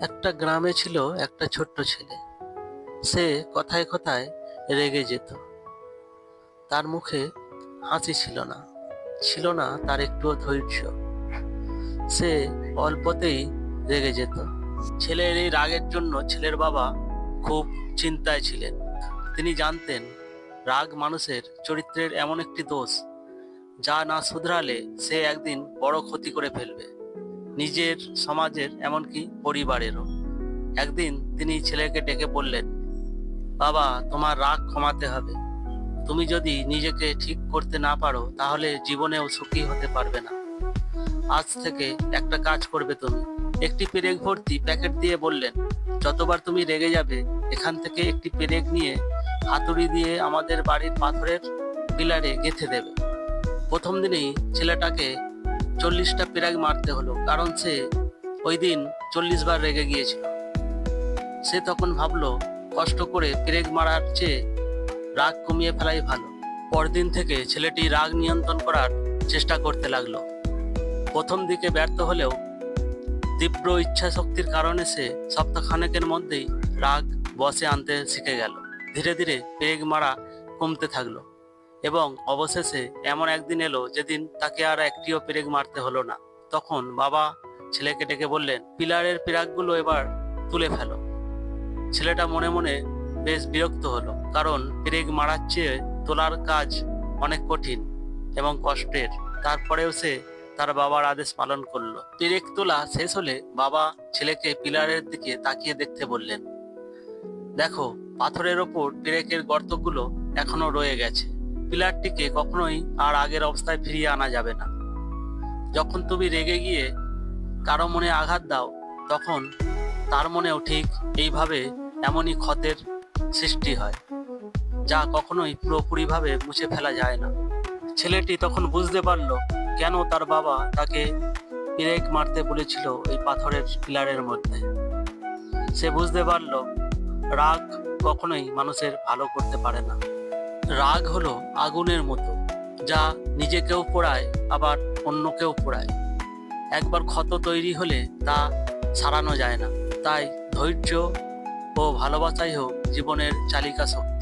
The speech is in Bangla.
একটা গ্রামে ছিল একটা ছোট্ট ছেলে। সে কথায় কথায় রেগে যেত। তার মুখে হাসি ছিল না ছিল না তার একটুও ধৈর্য। সে অল্পতেই রেগে যেত। ছেলের এই রাগের জন্য ছেলের বাবা খুব চিন্তায় ছিলেন। তিনি জানতেন, রাগ মানুষের চরিত্রের এমন একটি দোষ যা না শুধরালে সে একদিন বড় ক্ষতি করে ফেলবে। নিজের সমাজের, এমনকি পরিবারেরও। একদিন তিনি ছেলেকে ডেকে বললেন, বাবা, তোমার রাগ কমাতে হবে। তুমি যদি নিজেকে ঠিক করতে না পারো, তাহলে জীবনেও সুখী হতে পারবে না। আজ থেকে একটা কাজ করবে তুমি। একটি পেরেক ভর্তি প্যাকেট দিয়ে বললেন, যতবার তুমি রেগে যাবে, এখান থেকে একটি পেরেক নিয়ে হাতুড়ি দিয়ে আমাদের বাড়ির পাথরের পিলারে গেঁথে দেবে। প্রথম দিনেই ছেলেটাকে চল্লিশটা পেরাক মারতে হলো, কারণ সে ওই দিন চল্লিশ বার রেগে গিয়েছিল। সে তখন ভাবলো, কষ্ট করে পেরেক মারার চেয়ে রাগ কমিয়ে ফেলাই ভালো। পরদিন থেকে ছেলেটি রাগ নিয়ন্ত্রণ করার চেষ্টা করতে লাগল। প্রথম দিকে ব্যর্থ হলেও তীব্র ইচ্ছা শক্তির কারণে সে সপ্তাহখানেকের মধ্যেই রাগ বসে আনতে শিখে গেল। ধীরে ধীরে পেরেক মারা কমতে থাকল। এবং অবশেষে এমন একদিন এলো যেদিন তাকে আর একটিও পেরেক মারতে হলো না। তখন বাবা ছেলেকে ডেকে বললেন, পিলারের পেরাকগুলো এবার তুলে ফেলো। ছেলেটা মনে মনে বেশ বিরক্ত হলো, কারণ পেরেক মারার চেয়ে তোলার কাজ অনেক কঠিন এবং কষ্টের। তারপরেও সে তার বাবার আদেশ পালন করল। পেরেক তোলা শেষ হলে বাবা ছেলেকে পিলারের দিকে তাকিয়ে দেখতে বললেন, দেখো, পাথরের ওপর পেরেকের গর্তগুলো এখনও রয়ে গেছে। পিলারটিকে কখনোই আর আগের অবস্থায় ফিরিয়ে আনা যাবে না। যখন তুমি রেগে গিয়ে কারও মনে আঘাত দাও, তখন তার মনেও ঠিক এইভাবে এমনই ক্ষতের সৃষ্টি হয়, যা কখনোই পুরোপুরিভাবে মুছে ফেলা যায় না। ছেলেটি তখন বুঝতে পারল কেন তার বাবা তাকে পেরেক মারতে বলেছিল এই পাথরের পিলারের মধ্যে। সে বুঝতে পারল রাগ কখনোই মানুষের ভালো করতে পারে না। রাগ হলো আগুনের মতো, যা নিজেকেও পোড়ায়, আবার অন্যকেও পোড়ায়। একবার ক্ষত তৈরি হলে তা সারানো যায় না। তাই ধৈর্য ও ভালোবাসাই হোক জীবনের চালিকা শক্তি